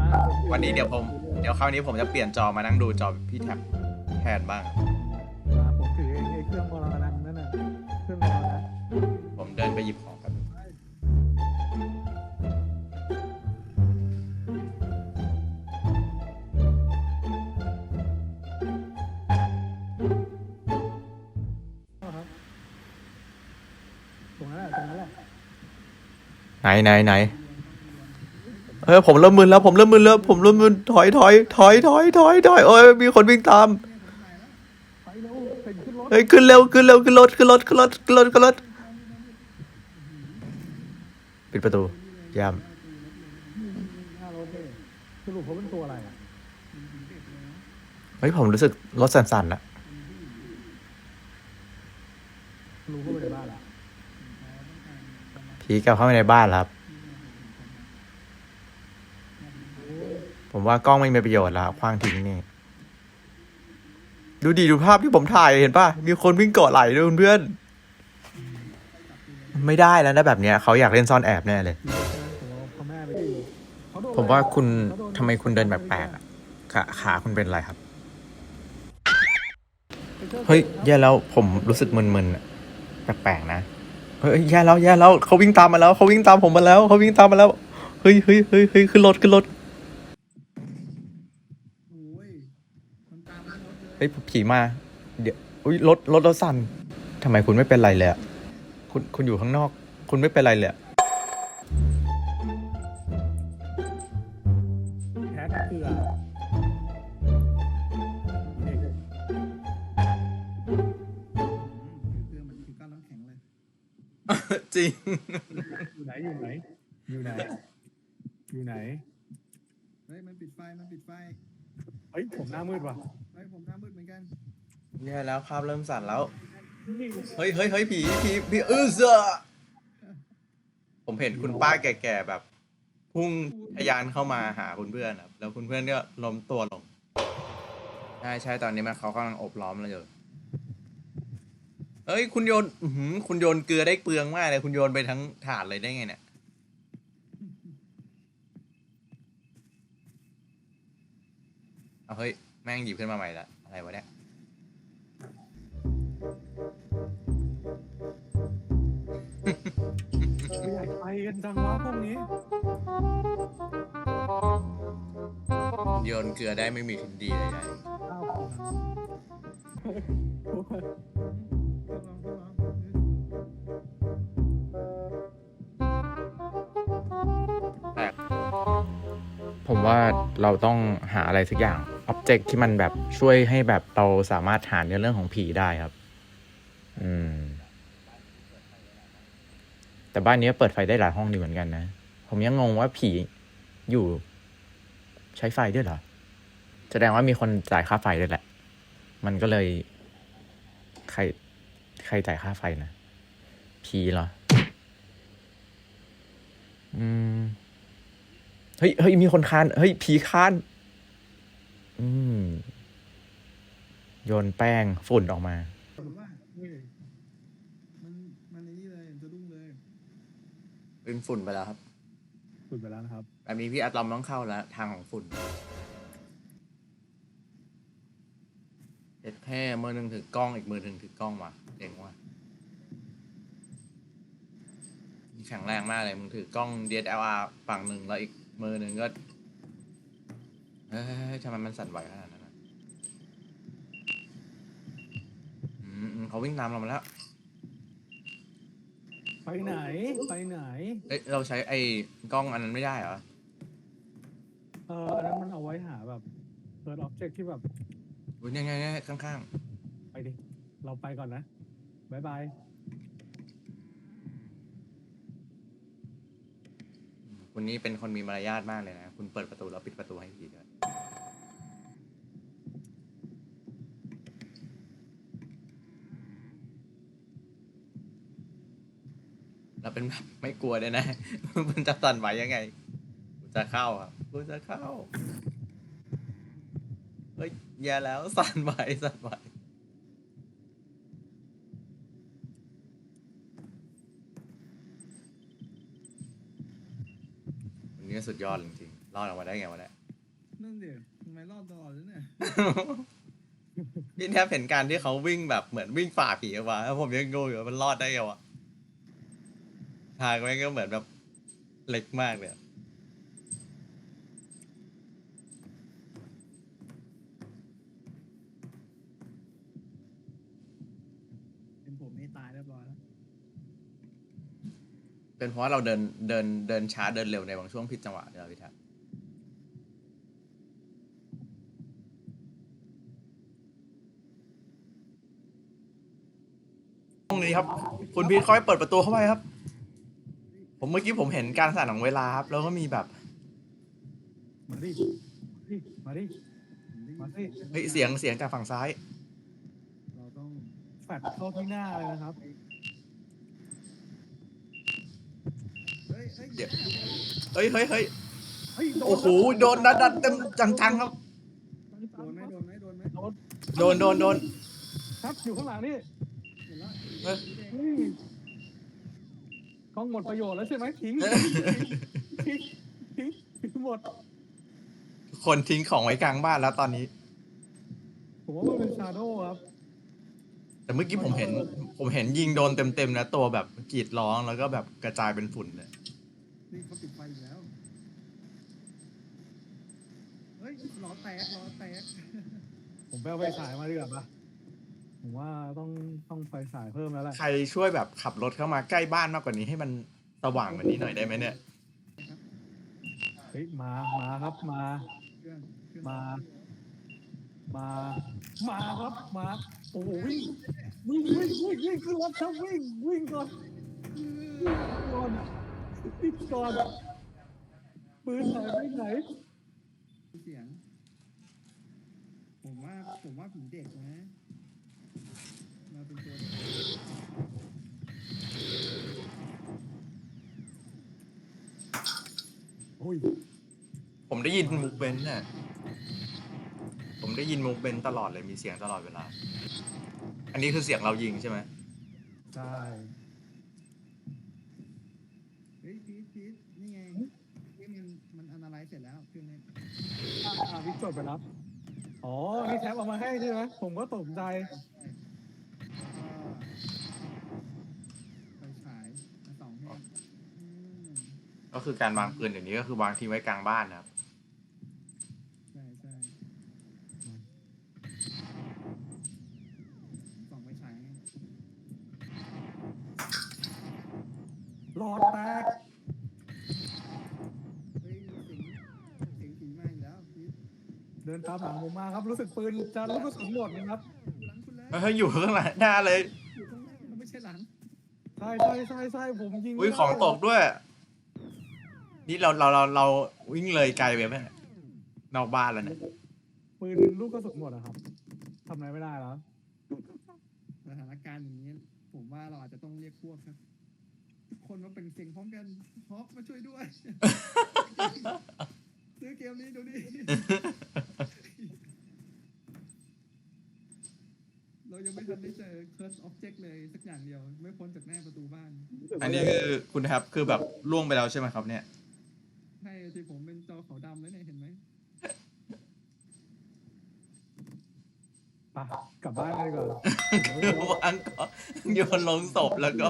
มาวันนี้เดี๋ยวผม เดี๋ยวคราวนี้ผมจะเปลี่ยนจอมานั่งดูจอพี่แท็บแทนบ้างมาผมถือไอ้ไอ้เครื่องมรณะนั่นน่ะ เครื่องมรณะผมเดินไปหยิบของกันครับตรงนั้นแหละตรงนั้นแหละไหนไหนไหน เฮ้ยผมเริ่มมึนแล้วผมเริ่มมึนแล้วผมเริ่มมึนถอยถอยถอยถอยถอยถอยโอ้ยมีคนวิ่งตามไปเร็วเป็นขึ้นรถเฮ้ยขึ้นเร็วขึ้นเร็วขึ้นรถขึ้นรถขึ้นรถขึ้นรถขึ้นรถปิดประตูยามหน้ารถเลยสรุปเขาเป็นตัวอะไรอะเฮ้ยผมรู้สึกรถสั่นๆนะรู้เข้าไปในบ้านละผีกลับเข้าไปในบ้านแล้วครับ ผมว่ากล้องไม่มีประโยชน์แล้วคว้างทิ้งนี่ ดูดีดูภาพที่ผมถ่ายเห็นป่ะ มีคนวิ่งเกาะไหลด้วยเพื่อน ไม่ได้แล้วนะแบบเนี้ยเขาอยากเล่นซ่อนแอบแน่เลย ผมว่าคุณเขาโดนทำไมคุณเดินแปลกๆอะขาขาคุณเป็นอะไรครับ เฮ้ย แย่แล้วผมรู้สึกมึนๆอะแปลกๆนะ เฮ้ยแย่แล้วแย่แล้วเขาวิ่งตามมาแล้วเขาวิ่งตามผมมาแล้วเขาวิ่งตามมาแล้ว เฮ้ยเฮ้ยเฮ้ยเฮ้ยขึ้นรถขึ้นรถ โอ้ยมันตามมารถ เลยเฮ้ยผีมา เดี๋ยวอุ้ยรถรถเราสั่นทำไมคุณไม่เป็นไรเลยอะคุณคุณอยู่ข้างนอก คุณไม่เป็นไรเลยอะแคทเกลือเด็กคือมันคือก้อนน้ำแข็งเลยจริง อยู่ไหนอยู่ไหน อยู่ไหน อยู่ไหน เฮ้ย มันปิดไฟ มันปิดไฟ เฮ้ยผมหน้ามืดว่ะเฮ้ยผมหน้ามืดเหมือนกันแย่แล้วภาพเริ่มสั่นแล้ว เฮ้ยเฮ้ยเฮ้ยผีผีผีเออเสือผมเห็นคุณป้าแก่ๆแบบ พุ่งทะยานเข้ามาหาคุณเพื่อนครับแล้วคุณเพื่อนก็ล้มตัวลงใช่ใช่ตอนนี้มันเขากำลังอบล้อมเราอยู่เฮ้ยคุณโยน อือหือคุณโยนเกลือได้เปลืองมากเลยคุณโยนไปทั้งถาดเลยได้ไงเนี่ย เอาเฮ้ย แม่งหยิบขึ้นมาใหม่ละ อะไรวะเนี่ยไม่อยากไปกันจังวะพวกนี้ โยนเกลือได้ไม่มีทินดีเลยนะอ้าวทดลองทดลองผมว่าเราต้องหาอะไรสักอย่าง อ็อบเจกต์ที่มันแบบช่วยให้แบบเราสามารถหาในเรื่องของผีได้ครับ อืม แต่บ้านนี้เปิดไฟได้หลายห้องดีเหมือนกันนะ ผมยังงงว่าผีอยู่ใช้ไฟด้วยเหรอ แสดงว่ามีคนจ่ายค่าไฟด้วยแหละ มันก็เลย ใคร ใครจ่ายค่าไฟนะผีเหรอ อืม เฮ้ย เฮ้ย มีคนคาน เฮ้ย ผีคาน อืมโยนแป้งฝุ่นออกมา ผมว่ามันมันไอ้นี่เลยจะดุ้งเลยเป็นฝุ่นไปแล้วครับ สุดไปแล้วนะครับแบบนี้พี่อะตอมต้องเข้าแล้วทางของฝุ่นเด็ดแค่มือหนึ่งถือกล้องอีกมือหนึ่งถือกล้องว่ะเจ๋งว่ะนี่แข็งแรงมากเลยมึงถือกล้อง DSLR ฝั่งหนึ่งแล้วอีกมือหนึ่งก็ เฮ้ยทำไมมันสั่นไหวขนาดนั้นอะอืมอืมเขาวิ่งตามเรามาแล้ว ไปไหน ไปไหน เอ้ยเราใช้ไอ้กล้องอันนั้นไม่ได้เหรอ เอออันนั้นมันเอาไว้หาแบบเปิดอ็อบเจกต์ที่แบบ อุ๊ยเนี่ยเนี่ยเนี่ยข้างไปดิ เราไปก่อนนะบายบาย ๆคุณนี่เป็นคนมีมารยาทมากเลยนะ คุณเปิดประตูแล้วปิดประตูให้พี่ด้ว ยเราเป็นแบบไม่กลัวเลยนะมันจะสั่นไหวยังไงกูจะเข้าอะกูจะเข้าเฮ้ยแย่แล้วสั่นไหวสั่นไหววันนี้สุดยอดจริงๆรอดออกมาได้ไงวะเนี่ยนั่นเดี๋ยวทำไมรอดตลอดเลยเนี่ยพี่แทบเห็นการที่เขาวิ่งแบบเหมือนวิ่งฝ่าผีออกมาแล้วผมยังงงอยู่ว่ามันรอดได้ไงวะ ทางแม่งก็เหมือนแบบเล็กมากเลยอะเป็นผมนี่ตายเรียบร้อยแล้วเป็นเพราะว่าเราเดินเดินเดินช้าเดินเร็วในบางช่วงผิดจังหวะเนี่ยเหรอพี่แทบห้องนี้ครับ คุณพีทค่อยเปิดประตูเข้าไปครับผม เมื่อกี้ผมเห็นการสั่นของเวลาครับ แล้วก็มีแบบมาดิมาดิมาสิเฮ้ยเสียงเสียงจากฝั่งซ้าย เราต้องแฟดเข้าที่หน้าเลยนะครับเฮ้ยเฮ้ยเดี๋ยวเฮ้ยเฮ้ยเฮ้ยเฮ้ยโดนโอ้โหโดนนัดนัดเต็มจังๆครับ โดนไหมโดนไหมโดนไหมโดนโดนโดนโดนครับอยู่ข้างหลังนี่เห็นแล้วเฮ้ยเฮ้ย กล้องหมดประโยชน์แล้วใช่ไหมทิ้งทิ้งทิ้งทิ้งหมดคนทิ้งของไว้กลางบ้านแล้วตอนนี้ ผมว่ามันเป็นชาโดว์ครับ แต่เมื่อกี้ผมเห็น ผมเห็นยิงโดนเต็มๆนะตัวแบบกรีดร้องแล้วก็แบบกระจายเป็นฝุ่นเลยนี่เขาปิดไฟอีกแล้ว เฮ้ยล้อแตกล้อแตกผมไปเอาไฟฉายมาดีกว่าปะ ผมว่าต้องต้องไฟฉายเพิ่มแล้วแหละใครช่วยแบบขับรถเข้ามาใกล้บ้านมากกว่านี้ให้มันสว่างกว่านี้หน่อยได้ไหมเนี่ยเฮ้ยมามาครับมาเครื่องเครื่องมา มามาครับมาโอ้โหวิ่งวิ่งวิ่งวิ่งวิ่งขึ้นรถครับวิ่งวิ่งก่อนวิ่งก่อนวิ่งก่อนปืนไหนไปไหนเสียง ผมว่าผมว่าผีเด็กนะ มาเป็นตัวเด็ก โอ้ยผมได้ยินมุกเบนซ์น่ะ ผมได้ยินมุกเบนซ์ตลอดเลยมีเสียงตลอดเวลา อันนี้คือเสียงเรายิงใช่ไหมใช่เฮ้ยพีทพีทนี่ไงนี่มันมันอนาไลซ์เสร็จแล้วเครื่องนี้อ่าวิกจดไปรับ อ๋อ นี่แท็บเอามาให้ใช่ไหมผมก็ตกใจ ไฟฉายมาสองแห่งอืม ก็คือการวางปืนเดี๋ยวนี้ก็คือวางทิ้งไว้กลางบ้านนะครับ ใช่ใช่สองไฟฉายไงหลอดแตกเฮ้ยเสียงเสียงผีมาอีกแล้วพีทเดินตามหลังผมมาครับ รู้สึกปืนจะลูกกระสุนหมดนะครับหลังคุณแล้วเฮ้ยอยู่ข้างหลังหน้าเลย อยู่ข้างหน้ามันไม่ใช่หลังใช่ใช่ใช่ใช่ผมยิงอุ้ยไม่ได้ของตกด้วย นี่เราเราเราเราวิ่งเลยไกลไปไหมเนี่ยนอกบ้านแล้วเนี่ยปืนลูกกระสุนหมดอะครับทำอะไรไม่ได้แล้วสถานการณ์อย่างนี้ ผมว่าเราอาจจะต้องเรียกพวกครับทุกคนมาเป็นเสียงพร้อมกันฮอกมาช่วยด้วยซื้อเกมนี้ดูดิเรายังไม่ทันได้เจอ curse object เลยสักอย่างเดียว ไม่พ้นจากหน้าประตูบ้าน อันนี้คือคุณแทบคือแบบล่วงไปแล้วใช่ไหมครับเนี่ย ใช่ที่ผมเป็นจอขาวดำแล้วเนี่ยเห็นไหม ไปกลับบ้านกันดีกว่าคือวางก็โยนลงศพแล้วก็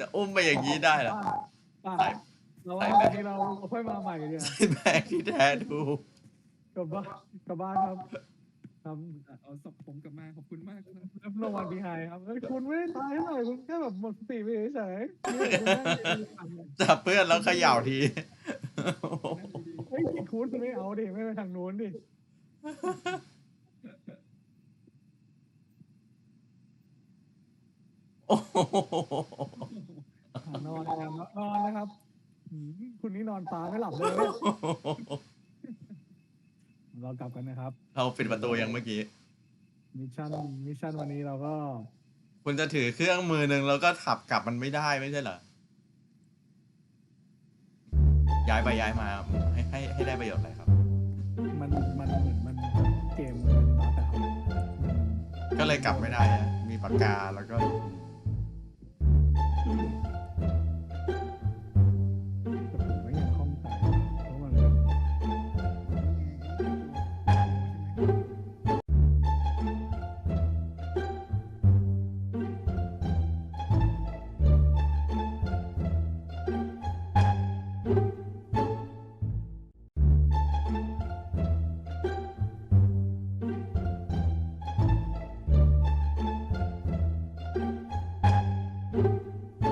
จะอุ้มไปอย่างนี้ได้เหรอป้าใส่เราใส่ว่าแบวับนนี้เราค่อยมาใหม่ดีกว่าใส่แบกที่แท้ดูกลับบ้านกลับบ้านครับครับเอาศพผมกลับมาขอบคุณมากครับรับรางวัลพีไฮครับเฮ้ยคุณไม่ได้ตายเท่าไหร่คุณแค่แบบหมดสติไปเฉยๆนี่คุณนั่งอยู่จับเพื่อนแล้วเขย่าทีเฮ้ยคุณไม่เอาดิไม่ไปทางนู้นดิ โอ้โหนอนนะครับนอนนะครับหืมคุณนี่นอนตาไม่หลับเลยเรากลับกันนะครับ เราปิดประตูยังเมื่อกี้ มิชชั่นมิชชั่นวันนี้เราก็ คุณจะถือเครื่องมือหนึ่งแล้วก็ขับกลับมันไม่ได้ไม่ใช่เหรอ ย้ายไปย้ายมาให้ให้ให้ได้ประโยชน์อะไรครับ มันมันเหมือนมันเกมมันบั๊กอะครับก็เลยกลับไม่ได้อะมีปากกาแล้วก็